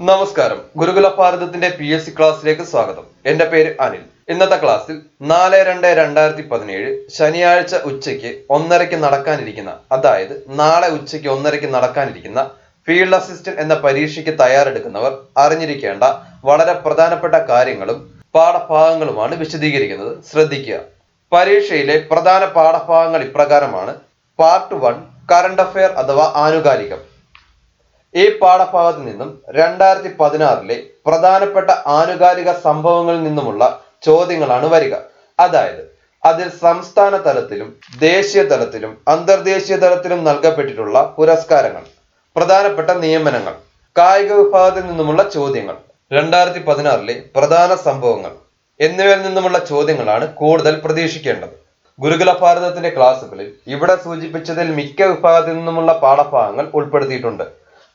നമസ്കാരം. ഗുരുകുല ഭാരതത്തിന്റെ പി എസ് സി ക്ലാസ്സിലേക്ക് സ്വാഗതം. എന്റെ പേര് അനിൽ. ഇന്നത്തെ ക്ലാസ്സിൽ നാല് രണ്ട് രണ്ടായിരത്തി പതിനേഴ് ശനിയാഴ്ച ഉച്ചയ്ക്ക് ഒന്നരയ്ക്ക് നടക്കാനിരിക്കുന്ന അതായത് നാളെ ഉച്ചയ്ക്ക് ഒന്നരയ്ക്ക് നടക്കാനിരിക്കുന്ന ഫീൽഡ് അസിസ്റ്റന്റ് എന്ന പരീക്ഷയ്ക്ക് തയ്യാറെടുക്കുന്നവർ അറിഞ്ഞിരിക്കേണ്ട വളരെ പ്രധാനപ്പെട്ട കാര്യങ്ങളും പാഠഭാഗങ്ങളുമാണ് വിശദീകരിക്കുന്നത്. ശ്രദ്ധിക്കുക. പരീക്ഷയിലെ പ്രധാന പാഠഭാഗങ്ങൾ ഇപ്രകാരമാണ്. പാർട്ട് വൺ കറണ്ട് അഫയർ അഥവാ ആനുകാലികം. ഈ പാഠഭാഗത്ത് നിന്നും രണ്ടായിരത്തി പതിനാറിലെ പ്രധാനപ്പെട്ട ആനുകാലിക സംഭവങ്ങളിൽ നിന്നുമുള്ള ചോദ്യങ്ങളാണ് വരിക. അതായത് അതിൽ സംസ്ഥാന തലത്തിലും ദേശീയ തലത്തിലും അന്തർദേശീയ തലത്തിലും നൽകപ്പെട്ടിട്ടുള്ള പുരസ്കാരങ്ങൾ പ്രധാനപ്പെട്ട നിയമനങ്ങൾ കായിക വിഭാഗത്തിൽ നിന്നുമുള്ള ചോദ്യങ്ങൾ രണ്ടായിരത്തി പതിനാറിലെ പ്രധാന സംഭവങ്ങൾ എന്നിവയിൽ നിന്നുമുള്ള ചോദ്യങ്ങളാണ് കൂടുതൽ പ്രതീക്ഷിക്കേണ്ടത്. ഗുരുകുല ഭാരതത്തിന്റെ ക്ലാസ്സുകളിൽ ഇവിടെ സൂചിപ്പിച്ചതിൽ മിക്ക വിഭാഗത്തിൽ നിന്നുമുള്ള പാഠഭാഗങ്ങൾ ഉൾപ്പെടുത്തിയിട്ടുണ്ട്.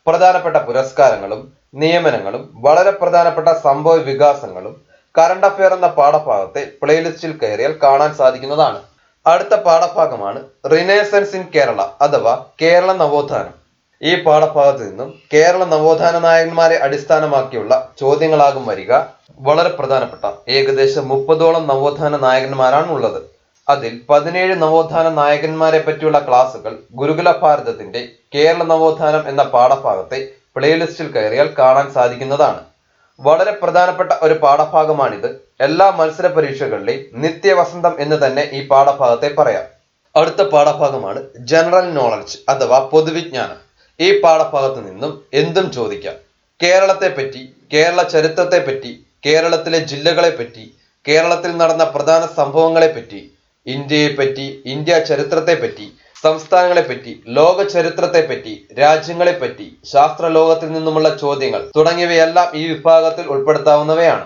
പ്രധാനപ്പെട്ട പുരസ്കാരങ്ങളും നിയമനങ്ങളും വളരെ പ്രധാനപ്പെട്ട സംഭവ വികാസങ്ങളും കറണ്ട് അഫെയർ എന്ന പാഠഭാഗത്തെ പ്ലേലിസ്റ്റിൽ കയറിയാൽ കാണാൻ സാധിക്കുന്നതാണ്. അടുത്ത പാഠഭാഗമാണ് റിനേസൻസ് ഇൻ കേരള അഥവാ കേരള നവോത്ഥാനം. ഈ പാഠഭാഗത്ത് നിന്നും കേരള നവോത്ഥാന നായകന്മാരെ അടിസ്ഥാനമാക്കിയുള്ള ചോദ്യങ്ങളാകും വരിക. വളരെ പ്രധാനപ്പെട്ട ഏകദേശം മുപ്പതോളം നവോത്ഥാന നായകന്മാരാണ് ഉള്ളത് അതിൽ പതിനേഴ് നവോത്ഥാന നായകന്മാരെ പറ്റിയുള്ള ക്ലാസുകൾ ഗുരുകുല ഭാരതത്തിന്റെ കേരള നവോത്ഥാനം എന്ന പാഠഭാഗത്തെ പ്ലേലിസ്റ്റിൽ കയറിയാൽ കാണാൻ സാധിക്കുന്നതാണ്. വളരെ പ്രധാനപ്പെട്ട ഒരു പാഠഭാഗമാണിത്. എല്ലാ മത്സര പരീക്ഷകളിലെയും നിത്യവസന്തം എന്ന് തന്നെ ഈ പാഠഭാഗത്തെ പറയാം. അടുത്ത പാഠഭാഗമാണ് ജനറൽ നോളജ് അഥവാ പൊതുവിജ്ഞാനം. ഈ പാഠഭാഗത്ത് നിന്നും എന്തും ചോദിക്കാം. കേരളത്തെ പറ്റി കേരള ചരിത്രത്തെ പറ്റി കേരളത്തിലെ ജില്ലകളെ പറ്റി കേരളത്തിൽ നടന്ന പ്രധാന സംഭവങ്ങളെ പറ്റി ഇന്ത്യയെ പറ്റി ഇന്ത്യ ചരിത്രത്തെ പറ്റി സംസ്ഥാനങ്ങളെ പറ്റി ലോക ചരിത്രത്തെ പറ്റി രാജ്യങ്ങളെ പറ്റി ശാസ്ത്ര ലോകത്തിൽ നിന്നുമുള്ള ചോദ്യങ്ങൾ തുടങ്ങിയവയെല്ലാം ഈ വിഭാഗത്തിൽ ഉൾപ്പെടുത്താവുന്നവയാണ്.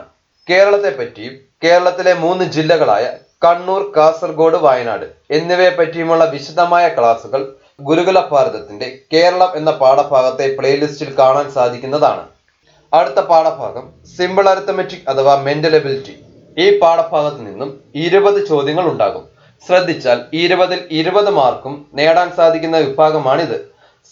കേരളത്തെ പറ്റിയും കേരളത്തിലെ മൂന്ന് ജില്ലകളായ കണ്ണൂർ കാസർഗോഡ് വയനാട് എന്നിവയെ പറ്റിയുമുള്ള വിശദമായ ക്ലാസുകൾ ഗുരുകുല ഭാരതത്തിന്റെ കേരളം എന്ന പാഠഭാഗത്തെ പ്ലേലിസ്റ്റിൽ കാണാൻ സാധിക്കുന്നതാണ്. അടുത്ത പാഠഭാഗം സിമ്പിൾ അരിത്തമെറ്റിക് അഥവാ മെന്റൽ എബിലിറ്റി. ഈ പാഠഭാഗത്ത് നിന്നും ഇരുപത് ചോദ്യങ്ങൾ ഉണ്ടാകും. ശ്രദ്ധിച്ചാൽ ഇരുപതിൽ ഇരുപത് മാർക്കും നേടാൻ സാധിക്കുന്ന വിഭാഗമാണിത്.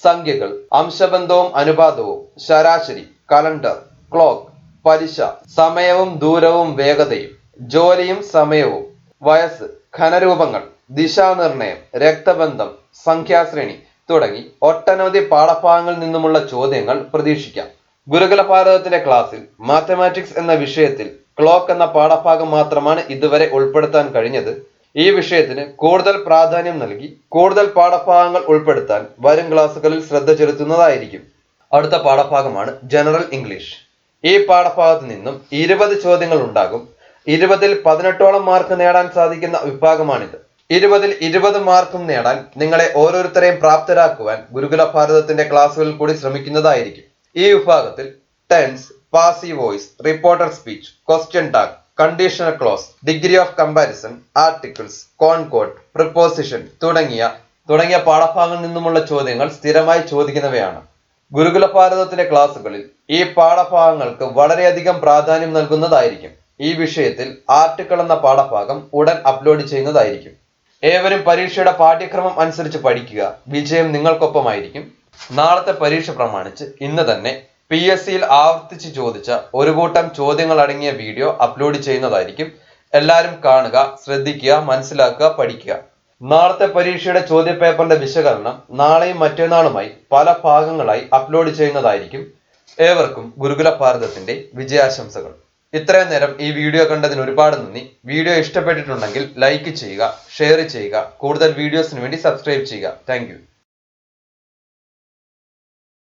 സംഖ്യകൾ അംശബന്ധവും അനുപാതവും ശരാശരി കലണ്ടർ ക്ലോക്ക് പലിശ സമയവും ദൂരവും വേഗതയും ജോലിയും സമയവും വയസ്സ് ഖനരൂപങ്ങൾ ദിശാനിർണയം രക്തബന്ധം സംഖ്യാശ്രേണി തുടങ്ങി ഒട്ടനവധി പാഠഭാഗങ്ങളിൽ നിന്നുമുള്ള ചോദ്യങ്ങൾ പ്രതീക്ഷിക്കാം. ഗുരുകുല ഭാരതത്തിലെ ക്ലാസ്സിൽ മാത്തമാറ്റിക്സ് എന്ന വിഷയത്തിൽ ക്ലോക്ക് എന്ന പാഠഭാഗം മാത്രമാണ് ഇതുവരെ ഉൾപ്പെടുത്താൻ കഴിഞ്ഞത്. ഈ വിഷയത്തിന് കൂടുതൽ പ്രാധാന്യം നൽകി കൂടുതൽ പാഠഭാഗങ്ങൾ ഉൾപ്പെടുത്താൻ വരും ക്ലാസ്സുകളിൽ ശ്രദ്ധ ചെലുത്തുന്നതായിരിക്കും. അടുത്ത പാഠഭാഗമാണ് ജനറൽ ഇംഗ്ലീഷ്. ഈ പാഠഭാഗത്ത് നിന്നും ഇരുപത് ചോദ്യങ്ങൾ ഉണ്ടാകും. ഇരുപതിൽ പതിനെട്ടോളം മാർക്ക് നേടാൻ സാധിക്കുന്ന വിഭാഗമാണിത്. ഇരുപതിൽ ഇരുപത് മാർക്കും നേടാൻ നിങ്ങളെ ഓരോരുത്തരെയും പ്രാപ്തരാക്കുവാൻ ഗുരുകുല ഭാരതത്തിന്റെ ക്ലാസ്സുകളിൽ കൂടി ശ്രമിക്കുന്നതായിരിക്കും. ഈ വിഭാഗത്തിൽ tense passive voice reporter speech question tag conditional clause degree of comparison articles concord preposition തുടങ്ങിയ തുടങ്ങിയ പാഠഭാഗങ്ങളിൽ നിന്നുമുള്ള ചോദ്യങ്ങൾ സ്ഥിരമായി ചോദിക്കുന്നവയാണ്. ഗുരുകുല ഭാരതത്തിലെ ക്ലാസ്സുകളിൽ ഈ പാഠഭാഗങ്ങൾക്ക് വളരെയധികം പ്രാധാന്യം നൽകുന്നതായിരിക്കും. ഈ വിഷയത്തിൽ ആർട്ടിക്കിൾ എന്ന പാഠഭാഗം ഉടൻ അപ്ലോഡ് ചെയ്യുന്നതായിരിക്കും. ഏവരും പരീക്ഷയുടെ പാഠ്യക്രമം അനുസരിച്ച് പഠിക്കുക വിജയം നിങ്ങൾക്കൊപ്പമായിരിക്കും. നാളത്തെ പരീക്ഷ പ്രമാണിച്ച് ഇന്ന് തന്നെ പി എസ് സിയിൽ ആവർത്തിച്ച് ചോദിച്ച ഒരു കൂട്ടം ചോദ്യങ്ങൾ അടങ്ങിയ വീഡിയോ അപ്ലോഡ് ചെയ്യുന്നതായിരിക്കും. എല്ലാവരും കാണുക ശ്രദ്ധിക്കുക മനസ്സിലാക്കുക പഠിക്കുക. നാളത്തെ പരീക്ഷയുടെ ചോദ്യപേപ്പറിന്റെ വിശകലനം നാളെയും മറ്റന്നാളുമായി പല ഭാഗങ്ങളായി അപ്ലോഡ് ചെയ്യുന്നതായിരിക്കും ഏവർക്കും ഗുരുകുല ഭാരതത്തിന്റെ വിജയാശംസകൾ. ഇത്രയും നേരം ഈ വീഡിയോ കണ്ടതിന് ഒരുപാട് നന്ദി. വീഡിയോ ഇഷ്ടപ്പെട്ടിട്ടുണ്ടെങ്കിൽ ലൈക്ക് ചെയ്യുക ഷെയർ ചെയ്യുക കൂടുതൽ വീഡിയോസിന് വേണ്ടി സബ്സ്ക്രൈബ് ചെയ്യുക. താങ്ക്